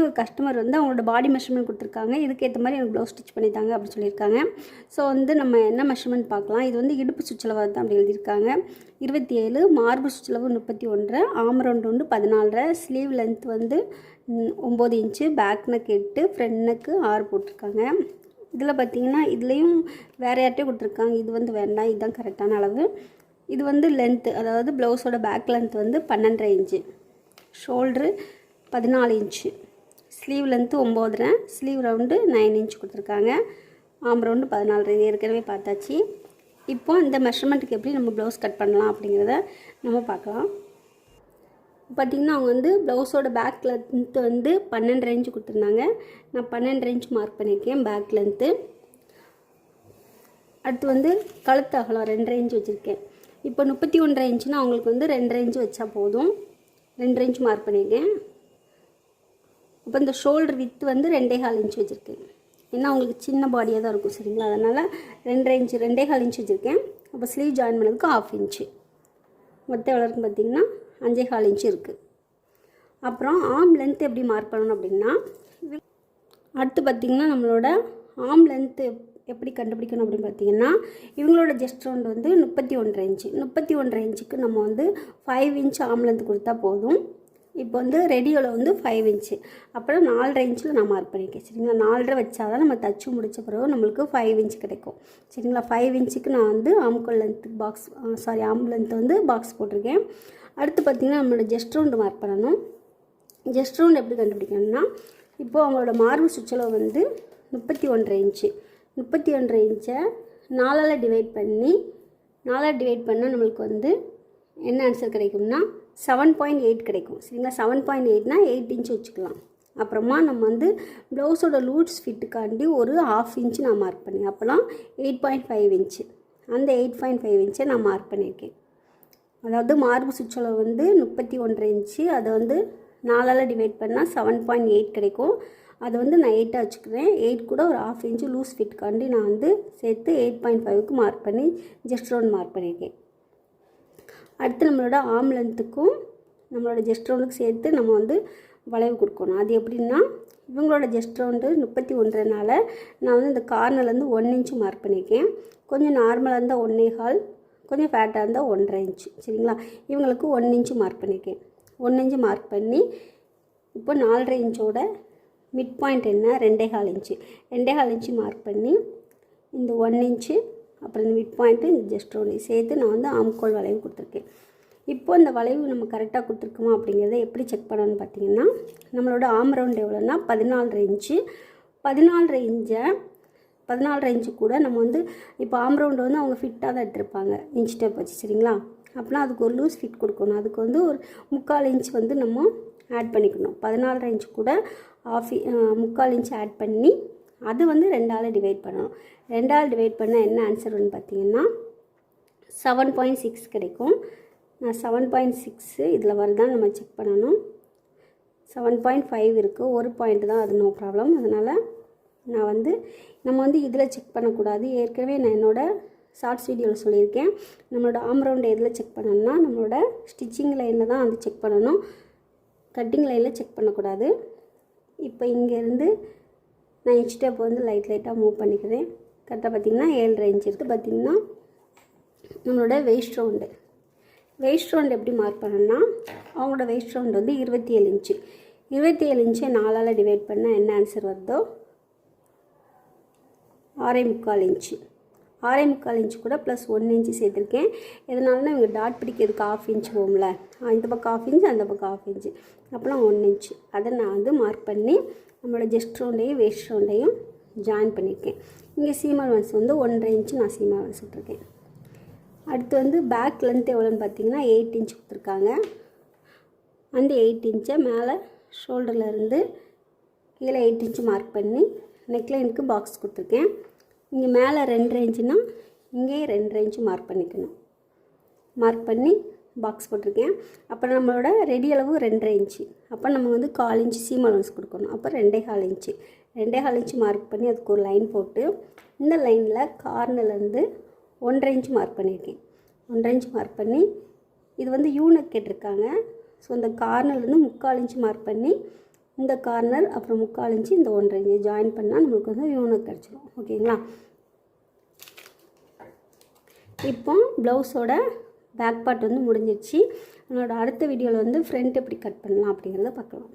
வந்து ஒரு கஸ்டமர் வந்து அவங்களோட பாடி மெஷர்மெண்ட் கொடுத்துருக்காங்க. இதுக்கேற்ற மாதிரி எனக்கு ப்ளவுஸ் ஸ்டிச் பண்ணித்தாங்க அப்படின்னு சொல்லியிருக்காங்க. ஸோ வந்து நம்ம என்ன மெஷர்மெண்ட் பார்க்கலாம். இது வந்து இடுப்பு சுற்றளவு தான் அப்படி எழுதியிருக்காங்க. இருபத்தி ஏழு மார்பு சுற்றளவு முப்பத்தி ஒன்றரை ஆம் ரவுண்டு வந்து பதினாலரை ஸ்லீவ் லென்த் வந்து ஒம்பது இன்ச்சு பேக் நெக் எட்டு ஃப்ரண்ட் நெக்கு ஆறு போட்டிருக்காங்க. இதில் பார்த்தீங்கன்னா இதுலேயும் வேறு யார்ட்டே கொடுத்துருக்காங்க. இது வந்து வேண்டாம் இதுதான் கரெக்டான அளவு. இது வந்து லென்த்து அதாவது ப்ளவுஸோட பேக் லென்த் வந்து பன்னெண்டரை இன்ச்சு. ஷோல்ட்ரு பதினாலு இன்ச்சு. ஸ்லீவ் லென்த்து ஒம்போதரை ஸ்லீவ் ரவுண்டு நைன் இன்ச் கொடுத்துருக்காங்க. ஆம் ரவுண்டு பதினாலு இது ஏற்கனவே பார்த்தாச்சு. இப்போ இந்த மெஷர்மெண்ட்டுக்கு எப்படி நம்ம ப்ளவுஸ் கட் பண்ணலாம் அப்படிங்கிறத நம்ம பார்க்கலாம். பார்த்திங்கன்னா அவங்க வந்து ப்ளவுஸோட பேக் லென்த்து வந்து பன்னெண்டு ரேஞ்சு கொடுத்துருந்தாங்க. நான் பன்னெண்டு ரேஞ்ச் மார்க் பண்ணியிருக்கேன் பேக் லென்த்து அடுத்து வந்து கழுத்து அகலம் ரெண்டு ரேஞ்சு வச்சுருக்கேன். இப்போ முப்பத்தி ஒன்றரை இன்ச்சுனா அவங்களுக்கு வந்து ரெண்டு ரேஞ்சு வச்சா போதும். ரெண்டு ரேஞ்ச் மார்க் பண்ணியிருக்கேன். இப்போ இந்த ஷோல்டர் வித்து வந்து ரெண்டே கால் இன்ச் வச்சுருக்கேன் ஏன்னா அவங்களுக்கு சின்ன பாடியாக தான் இருக்கும் சரிங்களா? அதனால் ரெண்டரை இன்ச்சு ரெண்டே கால் இன்ச் வச்சுருக்கேன். அப்போ ஸ்லீவ் ஜாயின் பண்ணதுக்கு ஆஃப் இன்ச்சு மொத்தம் எவ்வளோ இருக்குன்னு பார்த்தீங்கன்னா அஞ்சே கால் இன்ச்சு இருக்குது அப்புறம் ஆம் லென்த் எப்படி மார்க் பண்ணணும் அப்படின்னா அடுத்து பார்த்திங்கன்னா நம்மளோட ஆம் லென்த்து எப்படி கண்டுபிடிக்கணும் அப்படின்னு பார்த்தீங்கன்னா இவங்களோட ஜெஸ்ட் ரவுண்ட் வந்து முப்பத்தி ஒன்றரை இன்ச்சு முப்பத்தி ஒன்றரை இன்ச்சுக்கு நம்ம வந்து ஃபைவ் இன்ச் ஆம் கொடுத்தா போதும். இப்போ வந்து ரெடியோவில் வந்து ஃபைவ் இன்ச்சு அப்புறம் நாலரை இன்ச்சில் நான் மார்க் பண்ணியிருக்கேன் சரிங்களா? நாலரை வச்சாதான் நம்ம தச்சு முடித்த பிறகு நம்மளுக்கு ஃபைவ் இன்ச் கிடைக்கும். சரிங்களா? ஃபைவ் இன்ச்சுக்கு நான் வந்து ஆம்கோல் length box sorry arm length வந்து பாக்ஸ் போட்டிருக்கேன். அடுத்து பார்த்திங்கன்னா நம்மளோட ஜெஸ்ட் ரவுண்டு மார்க் பண்ணணும். ஜெஸ்ட் ரவுண்ட் எப்படி கண்டுபிடிக்கணும்னா இப்போது அவங்களோட மார்பு சுற்றளவு வந்து முப்பத்தி ஒன்றரை இன்ச்சு முப்பத்தி ஒன்றரை இன்ச்சை நாலால் டிவைட் பண்ணி நாலாக டிவைட் பண்ணால் நம்மளுக்கு வந்து என்ன ஆன்சர் கிடைக்கும்னா செவன் பாயிண்ட் எயிட் கிடைக்கும். சரிங்களா? செவன் பாயிண்ட் எயிட்னா எயிட் இன்ச் வச்சுக்கலாம். அப்புறமா நம்ம வந்து ப்ளவுஸோட லூட்ஸ் ஃபிட்டுக்காண்டி ஒரு ஹாஃப் இன்ச் நான் மார்க் பண்ணேன். அப்போலாம் எயிட் பாயிண்ட் ஃபைவ் இன்ச்சு அந்த எயிட் பாயிண்ட் ஃபைவ் இன்ச்சை நான் மார்க் பண்ணியிருக்கேன். அதாவது மார்பு சுற்றளவு வந்து முப்பத்தி ஒன்றரை இன்ச்சு அதை வந்து நாலால் டிவைட் பண்ணால் செவன் பாயிண்ட் எயிட் கிடைக்கும். அதை வந்து நான் எயிட்டாக வச்சுக்கிறேன். எயிட் கூட ஒரு ஹாஃப் இன்ச்சு லூஸ் ஃபிட்டுக்காண்டி நான் வந்து சேர்த்து எயிட் பாயிண்ட் ஃபைவ்க்கு மார்க் பண்ணி ஜஸ்ட் ரவுண்ட் மார்க் பண்ணியிருக்கேன். அடுத்து நம்மளோட ஆம் லென்த்துக்கும் நம்மளோட ஜெஸ்ட் ரவுண்டுக்கு சேர்த்து நம்ம வந்து வளைவு கொடுக்கணும். அது எப்படின்னா இவங்களோட ஜெஸ்ட் ரவுண்டு முப்பத்தி ஒன்றனால நான் வந்து இந்த கார்னர்லேருந்து ஒன் இன்ச்சு மார்க் பண்ணியிருக்கேன். கொஞ்சம் நார்மலாக இருந்தால் ஒன்றே கால் கொஞ்சம் ஃபேட்டாக இருந்தால் ஒன்றரை இன்ச்சு சரிங்களா? இவங்களுக்கு ஒன் இன்ச்சு மார்க் பண்ணியிருக்கேன். ஒன் இன்ச்சு மார்க் பண்ணி இப்போ நாலரை இன்ச்சோட மிட் பாயிண்ட் என்ன? ரெண்டே கால் இன்ச்சு ரெண்டே கால் இன்ச்சு மார்க் பண்ணி இந்த ஒன் இன்ச்சு அப்புறம் இந்த மிட் பாயிண்ட்டு இந்த ஜஸ்ட் ஒன்று சேர்த்து நான் வந்து ஆம்கோல் வளைவு கொடுத்துருக்கேன். இப்போ இந்த வளைவு நம்ம கரெக்டாக கொடுத்துருக்கோமா அப்படிங்கிறத எப்படி செக் பண்ணணும்னு பார்த்தீங்கன்னா நம்மளோட ஆம் ரவுண்ட் எவ்வளோன்னா பதினாலு இன்ச்சு பதினாலு இன்ச்சை பதினாலு இன்ச்சு கூட நம்ம வந்து இப்போ ஆம் ரவுண்டு வந்து அவங்க ஃபிட்டாக தான் எடுத்திருப்பாங்க இன்ச் டேப் வச்சு சரிங்களா? அப்படின்னா அதுக்கு ஒரு லூஸ் ஃபிட் கொடுக்கணும். அதுக்கு வந்து ஒரு முக்கால் இன்ச் வந்து நம்ம ஆட் பண்ணிக்கணும். பதினாலு இன்ச் கூட ஆஃப் முக்கால் இன்ச் ஆட் பண்ணி அது வந்து ரெண்டால் டிவைட் பண்ணணும். ரெண்டால் டிவைட் பண்ணால் என்ன ஆன்சர் வந்து பார்த்தீங்கன்னா செவன் பாயிண்ட் சிக்ஸ் கிடைக்கும். நான் செவன் பாயிண்ட் சிக்ஸு இதில் வரதான் நம்ம செக் பண்ணணும். செவன் பாயிண்ட் ஃபைவ் இருக்குது ஒரு பாயிண்ட் தான் அது நோ ப்ராப்ளம் அதனால் நான் வந்து நம்ம வந்து இதில் செக் பண்ணக்கூடாது. ஏற்கனவே நான் என்னோடய ஷார்ட்ஸ் வீடியோவில் சொல்லியிருக்கேன். நம்மளோட ஆம்ரவுண்டை எதில் செக் பண்ணணும்னா நம்மளோட ஸ்டிச்சிங் லைனில் தான் வந்து செக் பண்ணணும். கட்டிங் லைனில் செக் பண்ணக்கூடாது. இப்போ இங்கேருந்து நான் இன்ச் டேப் வந்து லைட் லைட்டாக மூவ் பண்ணிக்கிறேன். கரெக்டாக பார்த்திங்கன்னா ஏழு இன்ச் இருக்குது பார்த்திங்கன்னா நம்மளோட வெயிஸ்ட் ரவுண்டு வெயிஸ்ட் ரவுண்ட் எப்படி மார்க் பண்ணணும்னா அவங்களோட வெயிஸ்ட் ரவுண்ட் வந்து இருபத்தி ஏழு இன்ச்சு இருபத்தி ஏழு இன்ச்சை நாலால் டிவைட் பண்ணால் என்ன ஆன்சர் வருதோ? ஆறே முக்கால் இன்ச்சு ஆறே முக்கால் இன்ச்சு கூட ப்ளஸ் ஒன் இன்ச்சு சேர்த்துருக்கேன். எதனாலனா இவங்க டாட் பிடிக்கிறதுக்கு ஆஃப் இன்ச் போகும்ல. இந்த பக்கம் ஆஃப் இன்ச்சு அந்த பக்கம் ஆஃப் இன்ச்சு அப்புறம் ஒன் இன்ச்சு அதை நான் வந்து மார்க் பண்ணி நம்மளோட ஜெஸ்ட் ரவுண்டையும் வேஸ்ட் ரவுண்டையும் ஜாயின் பண்ணியிருக்கேன். இங்கே சீமால் வன்ஸ் வந்து ஒன்றரை இன்ச்சு நான் சீமால் வன்ஸ் விட்ருக்கேன் அடுத்து வந்து பேக் லென்த் எவ்வளோன்னு பார்த்தீங்கன்னா எயிட் இன்ச் கொடுத்துருக்காங்க. அந்த எயிட் இன்ச்சை மேலே ஷோல்டர்லேருந்து கீழே எயிட் இன்ச்சு மார்க் பண்ணி நெக்லைனுக்கு பாக்ஸ் கொடுத்துருக்கேன். இங்கே மேலே ரெண்டு ரேஞ்சுனா இங்கேயும் ரெண்டு ரேஞ்சு மார்க் பண்ணிக்கணும். மார்க் பண்ணி பாக்ஸ் போட்டிருக்கேன். அப்புறம் நம்மளோட ரெடி அளவு ரெண்டரை இன்ச்சு அப்போ நம்ம வந்து கால் இன்ச்சு சீம் அலவன்ஸ் கொடுக்கணும். அப்போ ரெண்டே கால் இன்ச்சு ரெண்டே கால் இன்ச்சு மார்க் பண்ணி அதுக்கு ஒரு லைன் போட்டு இந்த லைனில் கார்னர்லேருந்து ஒன்றரை இன்ச்சு மார்க் பண்ணியிருக்கேன். ஒன்றரை இன்ச்சு மார்க் பண்ணி இது வந்து யூனக் கேட்டிருக்காங்க. ஸோ இந்த கார்னர்லேருந்து முக்கால் இன்ச்சு மார்க் பண்ணி இந்த கார்னர் அப்புறம் முக்கால் இன்ச்சு இந்த ஒன்றரை இன்ச்சு. ஜாயின் பண்ணால் நம்மளுக்கு வந்து யூனிக் கிடச்சிடும் ஓகேங்களா இப்போ ப்ளவுஸோட பேக் பார்ட் வந்து முடிஞ்சிருச்சு. என்னோடய அடுத்த வீடியோவில் வந்து ஃப்ரண்ட் எப்படி கட் பண்ணலாம் அப்படிங்கிறத பார்க்கலாம்.